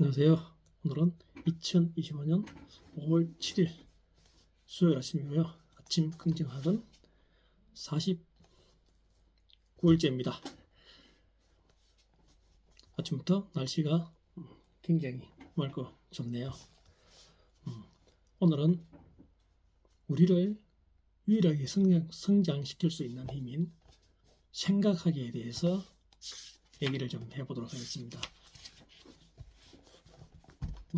안녕하세요. 오늘은 2025년 5월 7일 수요일 아침이고요. 아침 긍정학은 49일째입니다. 아침부터 날씨가 굉장히 맑고 좋네요. 음, 오늘은 우리를 유일하게 성장, 성장시킬 수 있는 힘인 생각하기에 대해서 얘기를 좀 해보도록 하겠습니다.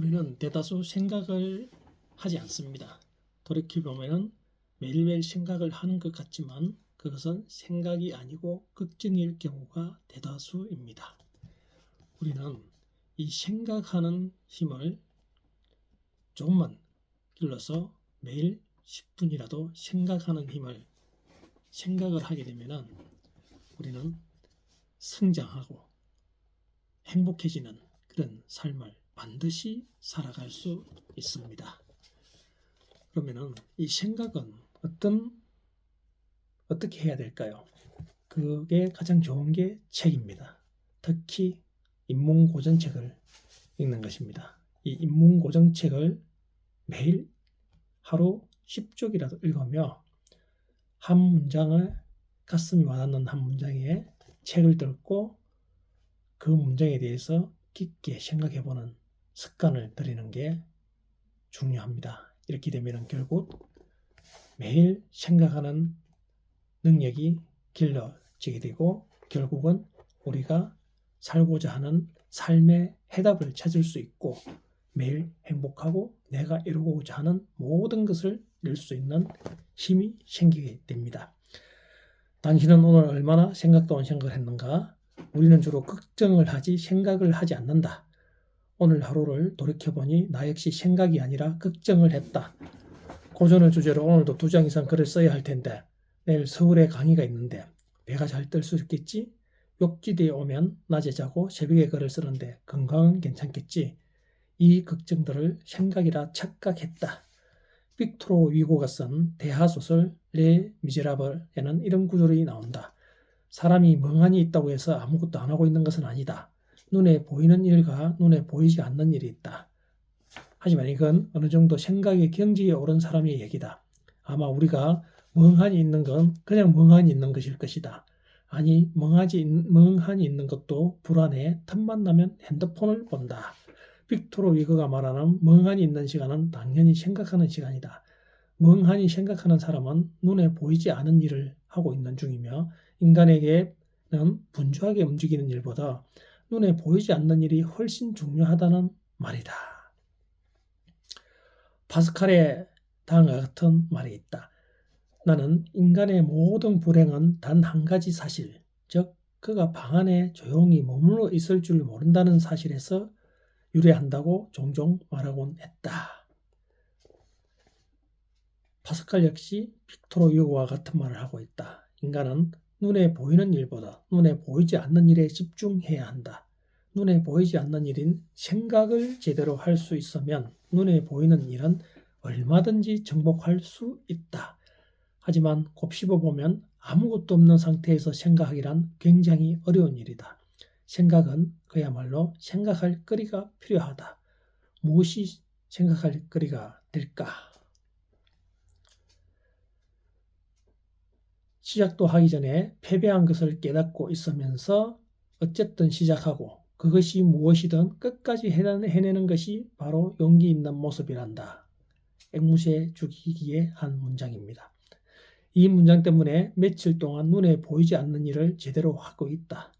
우리는 대다수 생각을 하지 않습니다. 돌이켜보면 매일매일 생각을 하는 것 같지만 그것은 생각이 아니고 걱정일 경우가 대다수입니다. 우리는 이 생각하는 힘을 조금만 길러서 매일 10분이라도 생각하는 힘을 생각을 하게 되면 우리는 성장하고 행복해지는 그런 삶을 반드시 살아갈 수 있습니다. 그러면은 이 생각은 어떤 어떻게 해야 될까요? 그게 가장 좋은 게 책입니다. 특히 인문고전책을 읽는 것입니다. 이 인문고전책을 매일 하루 10쪽이라도 읽으며 한 문장을 가슴이 와닿는 한 문장에 책을 들고 그 문장에 대해서 깊게 생각해보는 습관을 들이는 게 중요합니다. 이렇게 되면 결국 매일 생각하는 능력이 길러지게 되고 결국은 우리가 살고자 하는 삶의 해답을 찾을 수 있고 매일 행복하고 내가 이루고자 하는 모든 것을 이룰 수 있는 힘이 생기게 됩니다. 당신은 오늘 얼마나 생각 동안 생각을 했는가? 우리는 주로 걱정을 하지 생각을 하지 않는다. 오늘 하루를 돌이켜보니 나 역시 생각이 아니라 걱정을 했다. 고전을 주제로 오늘도 두 장 이상 글을 써야 할 텐데 내일 서울에 강의가 있는데 배가 잘 뜰 수 있겠지? 욕지대에 오면 낮에 자고 새벽에 글을 쓰는데 건강은 괜찮겠지? 이 걱정들을 생각이라 착각했다. 빅토로 위고가 쓴 대하소설 레 미제라블에는 이런 구절이 나온다. 사람이 멍하니 있다고 해서 아무것도 안 하고 있는 것은 아니다. 눈에 보이는 일과 눈에 보이지 않는 일이 있다. 하지만 이건 어느 정도 생각의 경지에 오른 사람의 얘기다. 아마 우리가 멍하니 있는 건 그냥 멍하니 있는 것일 것이다. 아니 멍하지 멍하니 있는 것도 불안해 틈만 나면 핸드폰을 본다. 빅토로 위거가 말하는 멍하니 있는 시간은 당연히 생각하는 시간이다. 멍하니 생각하는 사람은 눈에 보이지 않은 일을 하고 있는 중이며 인간에게는 분주하게 움직이는 일보다 눈에 보이지 않는 일이 훨씬 중요하다는 말이다. 파스칼의 다음과 같은 말이 있다. 나는 인간의 모든 불행은 단 한 가지 사실, 즉 그가 방 안에 조용히 머물러 있을 줄 모른다는 사실에서 유래한다고 종종 말하곤 했다. 파스칼 역시 빅토로 유고와 같은 말을 하고 있다. 인간은 눈에 보이는 일보다 눈에 보이지 않는 일에 집중해야 한다. 눈에 보이지 않는 일인 생각을 제대로 할 수 있으면 눈에 보이는 일은 얼마든지 정복할 수 있다. 하지만 곱씹어 보면 아무것도 없는 상태에서 생각하기란 굉장히 어려운 일이다. 생각은 그야말로 생각할 거리가 필요하다. 무엇이 생각할 거리가 될까? 시작도 하기 전에 패배한 것을 깨닫고 있으면서 어쨌든 시작하고 그것이 무엇이든 끝까지 해내는 것이 바로 용기 있는 모습이란다. 앵무새 죽이기의 한 문장입니다. 이 문장 때문에 며칠 동안 눈에 보이지 않는 일을 제대로 하고 있다.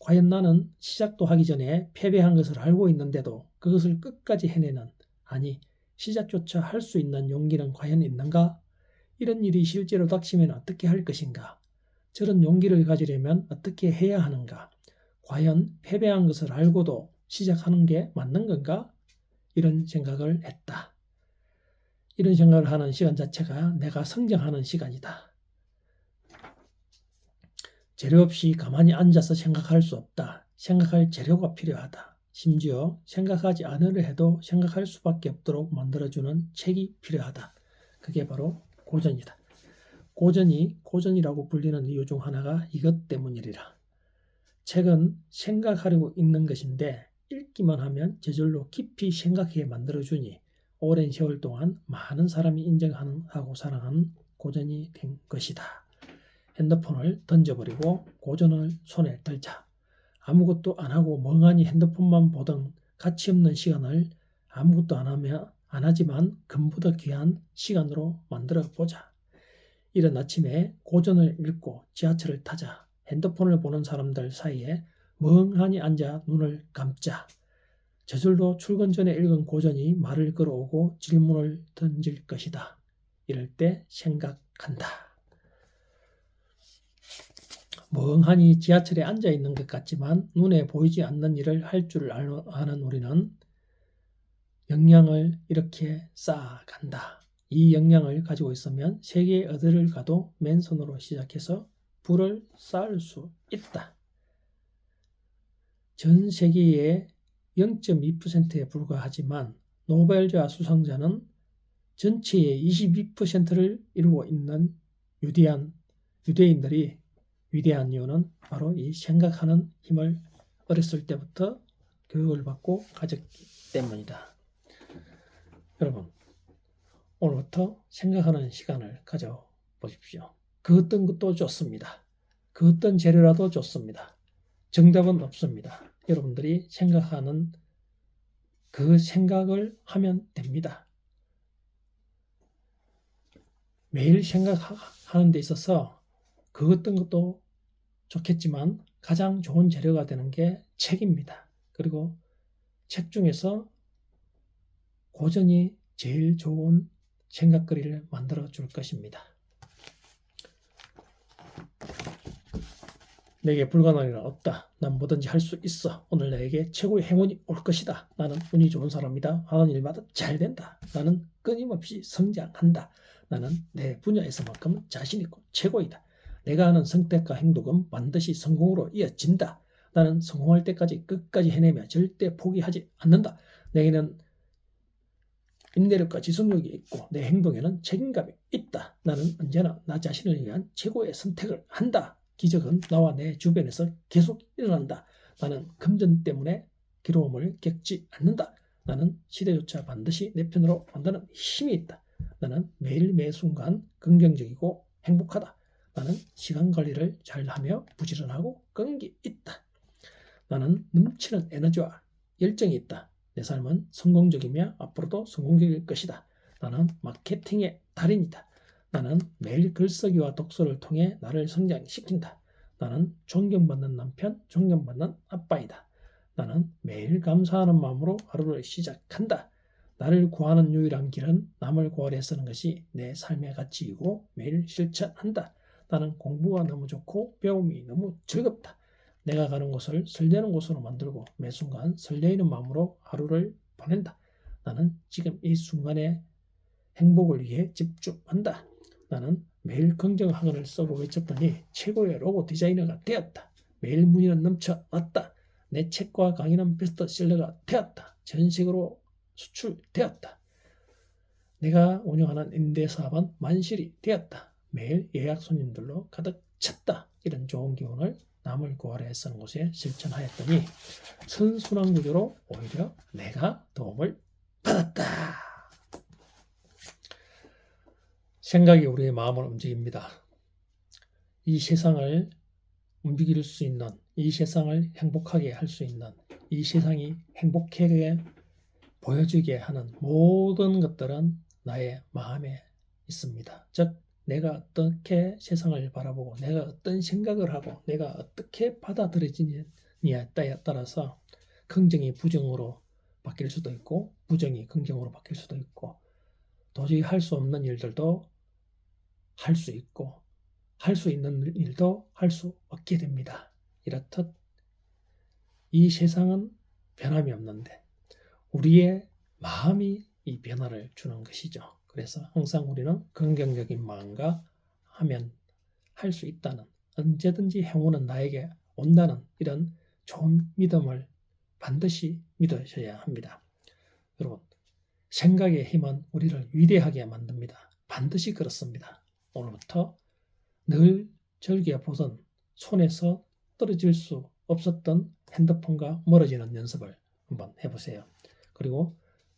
과연 나는 시작도 하기 전에 패배한 것을 알고 있는데도 그것을 끝까지 해내는, 아니, 시작조차 할 수 있는 용기는 과연 있는가? 이런 일이 실제로 닥치면 어떻게 할 것인가? 저런 용기를 가지려면 어떻게 해야 하는가? 과연 패배한 것을 알고도 시작하는 게 맞는 건가? 이런 생각을 했다. 이런 생각을 하는 시간 자체가 내가 성장하는 시간이다. 재료 없이 가만히 앉아서 생각할 수 없다. 생각할 재료가 필요하다. 심지어 생각하지 않으려 해도 생각할 수밖에 없도록 만들어주는 책이 필요하다. 그게 바로 고전이다. 고전이 고전이라고 불리는 이유 중 하나가 이것 때문이리라. 책은 생각하려고 읽는 것인데 읽기만 하면 저절로 깊이 생각하게 만들어주니 오랜 세월 동안 많은 사람이 인정하는 하고 사랑하는 고전이 된 것이다. 핸드폰을 던져버리고 고전을 손에 들자. 아무것도 안 하고 멍하니 핸드폰만 보던 가치 없는 시간을 아무것도 안 하며 안 하지만 금보다 귀한 시간으로 만들어 보자. 이른 아침에 고전을 읽고 지하철을 타자. 핸드폰을 보는 사람들 사이에 멍하니 앉아 눈을 감자. 저절로 출근 전에 읽은 고전이 말을 걸어오고 질문을 던질 것이다. 이럴 때 생각한다. 멍하니 지하철에 앉아 있는 것 같지만 눈에 보이지 않는 일을 할 줄 아는 우리는 역량을 이렇게 쌓아간다. 이 역량을 가지고 있으면 세계 어디를 가도 맨손으로 시작해서 불을 쌓을 수 있다. 전 세계의 0.2%에 불과하지만 노벨자 수상자는 전체의 22%를 이루고 있는 유대한 유대인들이 위대한 이유는 바로 이 생각하는 힘을 어렸을 때부터 교육을 받고 가졌기 때문이다. 여러분, 오늘부터 생각하는 시간을 가져 보십시오. 그 어떤 것도 좋습니다. 그 어떤 재료라도 좋습니다. 정답은 없습니다. 여러분들이 생각하는 그 생각을 하면 됩니다. 매일 생각하는 데 있어서 그 어떤 것도 좋겠지만 가장 좋은 재료가 되는 게 책입니다. 그리고 책 중에서 고전이 제일 좋은 생각거리를 만들어 줄 것입니다. 내게 불가능한 일은 없다. 난 뭐든지 할 수 있어. 오늘 나에게 최고의 행운이 올 것이다. 나는 운이 좋은 사람이다. 하는 일마다 잘 된다. 나는 끊임없이 성장한다. 나는 내 분야에서만큼 자신 있고 최고이다. 내가 하는 선택과 행동은 반드시 성공으로 이어진다. 나는 성공할 때까지 끝까지 해내며 절대 포기하지 않는다. 내게는 인내력과 지속력이 있고 내 행동에는 책임감이 있다. 나는 언제나 나 자신을 위한 최고의 선택을 한다. 기적은 나와 내 주변에서 계속 일어난다. 나는 금전 때문에 괴로움을 겪지 않는다. 나는 시대조차 반드시 내 편으로 만드는 힘이 있다. 나는 매일 매 순간 긍정적이고 행복하다. 나는 시간 관리를 잘하며 부지런하고 끈기 있다. 나는 넘치는 에너지와 열정이 있다. 내 삶은 성공적이며 앞으로도 성공적일 것이다. 나는 마케팅의 달인이다. 나는 매일 글쓰기와 독서를 통해 나를 성장시킨다. 나는 존경받는 남편, 존경받는 아빠이다. 나는 매일 감사하는 마음으로 하루를 시작한다. 나를 구하는 유일한 길은 남을 구하려 쓰는 것이 내 삶의 가치이고 매일 실천한다. 나는 공부가 너무 좋고 배움이 너무 즐겁다. 내가 가는 곳을 설레는 곳으로 만들고 매 순간 설레이는 마음으로 하루를 보낸다. 나는 지금 이 순간의 행복을 위해 집중한다. 나는 매일 긍정 학원을 써고 외쳤더니 최고의 로고 디자이너가 되었다. 매일 문의는 넘쳐났다. 내 책과 강의는 베스트셀러가 되었다. 전 세계로 수출되었다. 내가 운영하는 임대사업은 만실이 되었다. 매일 예약 손님들로 가득 찼다. 이런 좋은 기운을 남을 구하려 애쓰는 곳에 실천하였더니 선순환 구조로 오히려 내가 도움을 받았다. 생각이 우리의 마음을 움직입니다. 이 세상을 움직일 수 있는, 이 세상을 행복하게 할 수 있는, 이 세상이 행복하게 보여지게 하는 모든 것들은 나의 마음에 있습니다. 즉, 내가 어떻게 세상을 바라보고, 내가 어떤 생각을 하고, 내가 어떻게 받아들여지느냐에 따라서 긍정이 부정으로 바뀔 수도 있고, 부정이 긍정으로 바뀔 수도 있고, 도저히 할 수 없는 일들도 할 수 있고 할 수 있는 일도 할 수 없게 됩니다. 이렇듯 이 세상은 변함이 없는데 우리의 마음이 이 변화를 주는 것이죠. 그래서 항상 우리는 긍정적인 마음과 하면 할 수 있다는 언제든지 행운은 나에게 온다는 이런 좋은 믿음을 반드시 믿으셔야 합니다. 여러분, 생각의 힘은 우리를 위대하게 만듭니다. 반드시 그렇습니다. 오늘부터 늘 즐겨 보던 손에서 떨어질 수 없었던 핸드폰과 멀어지는 연습을 한번 해보세요. 그리고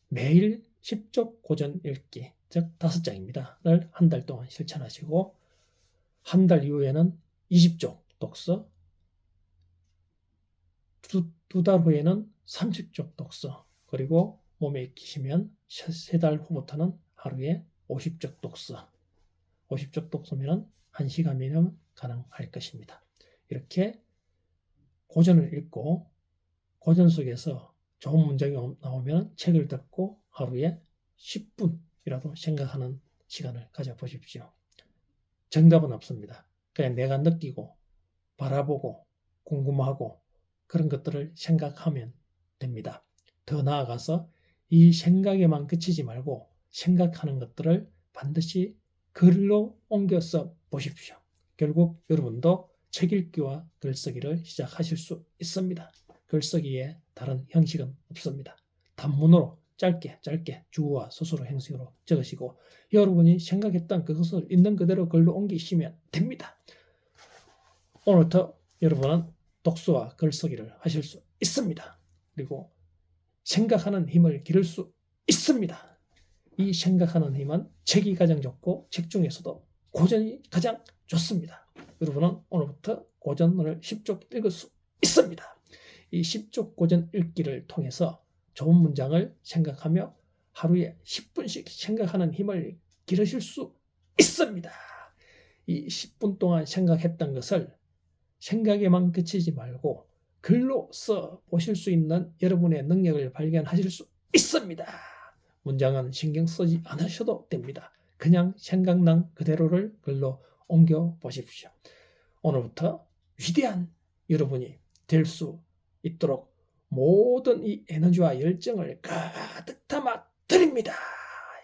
매일 10쪽 고전 읽기, 즉 다섯 장입니다.를 한 달 동안 실천하시고 한 달 이후에는 20쪽 독서, 두 달 후에는 30쪽 독서, 그리고 몸에 익히시면 세 달 후부터는 하루에 50쪽 독서, 50쪽 독서면 1시간이면 가능할 것입니다. 이렇게 고전을 읽고 고전 속에서 좋은 문장이 나오면 책을 듣고 하루에 10분 이라도 생각하는 시간을 가져보십시오. 정답은 없습니다. 그냥 내가 느끼고 바라보고 궁금하고 그런 것들을 생각하면 됩니다. 더 나아가서 이 생각에만 그치지 말고 생각하는 것들을 반드시 글로 옮겨서 보십시오. 결국 여러분도 책 읽기와 글쓰기를 시작하실 수 있습니다. 글쓰기에 다른 형식은 없습니다. 단문으로 짧게 짧게 주어와 서술어 형식으로 적으시고 여러분이 생각했던 그것을 있는 그대로 글로 옮기시면 됩니다. 오늘부터 여러분은 독서와 글쓰기를 하실 수 있습니다. 그리고 생각하는 힘을 기를 수 있습니다. 이 생각하는 힘은 책이 가장 좋고 책 중에서도 고전이 가장 좋습니다. 여러분은 오늘부터 고전을 10쪽 읽을 수 있습니다. 이 10쪽 고전 읽기를 통해서 좋은 문장을 생각하며 하루에 10분씩 생각하는 힘을 기르실 수 있습니다. 이 10분 동안 생각했던 것을 생각에만 그치지 말고 글로 써 보실 수 있는 여러분의 능력을 발견하실 수 있습니다. 문장은 신경 쓰지 않으셔도 됩니다. 그냥 생각난 그대로를 글로 옮겨 보십시오. 오늘부터 위대한 여러분이 될 수 있도록 모든 이 에너지와 열정을 가득 담아 드립니다.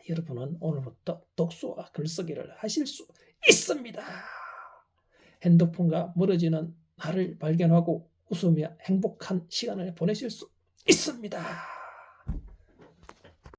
여러분은 오늘부터 독서와 글쓰기를 하실 수 있습니다. 핸드폰과 멀어지는 나를 발견하고 웃으며 행복한 시간을 보내실 수 있습니다.